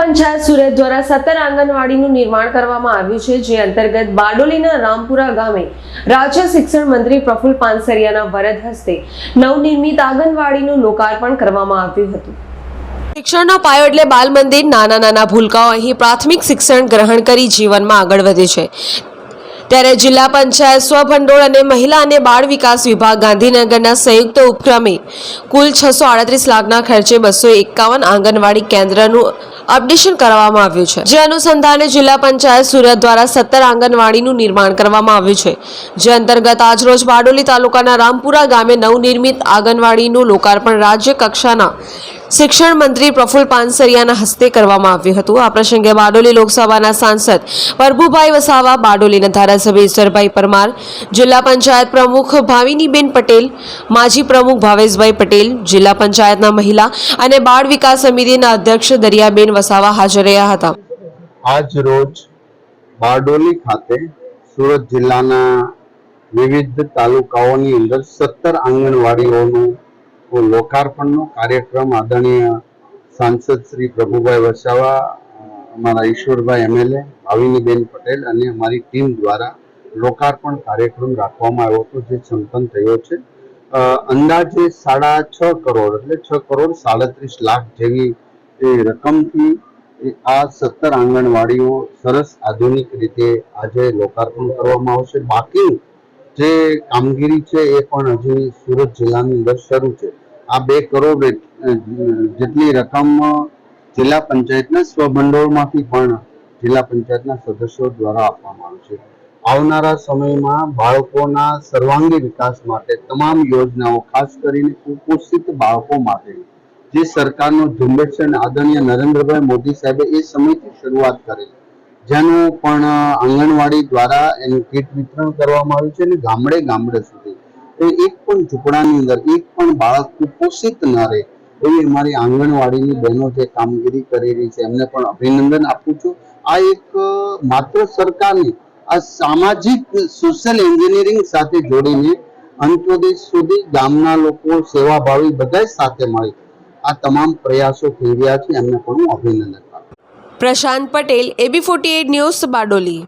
પંચાયત સુરત દ્વારા સત્તર આંગણવાડીનું નિર્માણ કરવામાં આવ્યું છે, જે અંતર્ગત બારડોલીના રામપુરા ગામે રાજ્ય શિક્ષણ મંત્રી પ્રફુલ પાનસરિયાના વરદ હસ્તે નવનિર્મિત આંગણવાડીનું લોકાર્પણ કરવામાં આવ્યું હતું. શિક્ષણનો પાયો એટલે બાલ મંદિર, નાના નાના ભૂલકાઓ અહીં પ્રાથમિક શિક્ષણ ગ્રહણ કરી જીવનમાં આગળ વધે છે. ત્યારે જિલ્લા પંચાયત સ્વભંડોળ અને મહિલા અને બાળ વિકાસ વિભાગ ગાંધીનગરના સંયુક્ત ઉપક્રમે કુલ છસો આડત્રીસ લાખના ખર્ચે બસો એકાવન આંગણવાડી કેન્દ્રનું અપડેશન કરવામાં આવ્યું છે. જે અનુસંધાને જિલ્લા પંચાયત સુરત દ્વારા સત્તર આંગણવાડીનું નિર્માણ કરવામાં આવ્યું છે. જે અંતર્ગત આજરોજ બારડોલી તાલુકાના રામપુરા ગામે નવનિર્મિત આંગણવાડીનું લોકાર્પણ રાજ્ય કક્ષાના શિક્ષણ મંત્રી પ્રફુલ પાનસરિયાના હસ્તે કરવામાં આવ્યું હતું. આ પ્રસંગે બારડોલી લોકસભાના સાંસદ પ્રભુભાઈ વસાવા, બારડોલીના ધારાસભ્ય ઈશ્વરભાઈ પરમાર, જિલ્લા પંચાયત પ્રમુખ ભાવિનીબેન પટેલ, માજી પ્રમુખ ભાવેશભાઈ પટેલ, જિલ્લા પંચાયતના મહિલા અને બાળ વિકાસ સમિતિના અધ્યક્ષ દરિયાબેન વસાવા હાજર રહ્યા હતા. આજ રોજ બારડોલી ખાતે સુરત જિલ્લાના વિવિધ તાલુકાઓની અંદર સત્તર આંગણવાડીઓનું લોકાર્પણનો કાર્યક્રમ આદરણીય સાંસદ શ્રી પ્રભુભાઈ વસાવા, અમારા ઈશ્વરભાઈ એમએલએ, ભાવિનીબેન પટેલ અને અમારી ટીમ દ્વારા લોકાર્પણ કાર્યક્રમ રાખવામાં આવ્યો હતો, જે સંપન્ન થયો છે. અંદાજે સાડા છ કરોડ, એટલે છ કરોડ સાડત્રીસ લાખ જેવી એ રકમથી આ સત્તર આંગણવાડીઓ સરસ આધુનિક રીતે આજે લોકાર્પણ કરવામાં આવશે. બાકી જે કામગીરી છે એ પણ હજી સુરત જિલ્લાની અંદર શરૂ છે. આ બે કરોડ જેટલી રકમ જિલ્લા પંચાયતના સ્વભંડોળમાંથી પણ જિલ્લા પંચાયતના સદસ્યો દ્વારા આપવામાં આવશે આવનારા સમયમાં બાળકોના સર્વાંગી વિકાસ માટે તમામ યોજનાઓ, ખાસ કરીને કુપોષિત બાળકો માટે, જે સરકારનો ઝુંબેશ છે અને આદરણીય નરેન્દ્રભાઈ મોદી સાહેબે એ સમયથી શરૂઆત કરી જેનું પણ આંગણવાડી દ્વારા એનું કીટ વિતરણ કરવામાં આવ્યું છે અને ગામડે ગામડે સુધી એ એક પણ ઝૂંપડાની અંદર, એક પણ બાળક કુપોષિત ન રહે, એવી અમારી આંગણવાડીની બહેનો જે કામગીરી કરી રહી છે, એમને પણ અભિનંદન આપું છું. આ એક માત્ર સરકારની, આ સામાજિક સોશિયલ એન્જિનિયરિંગ સાથે જોડીને અંત્યોદય સુધી ગામના લોકો સેવાભાવી બધા સાથે મળી. આ તમામ પ્રયાસો થઈ રહ્યા છે, એમને પણ હું અભિનંદન Prashant Patel AB forty news Bardoli.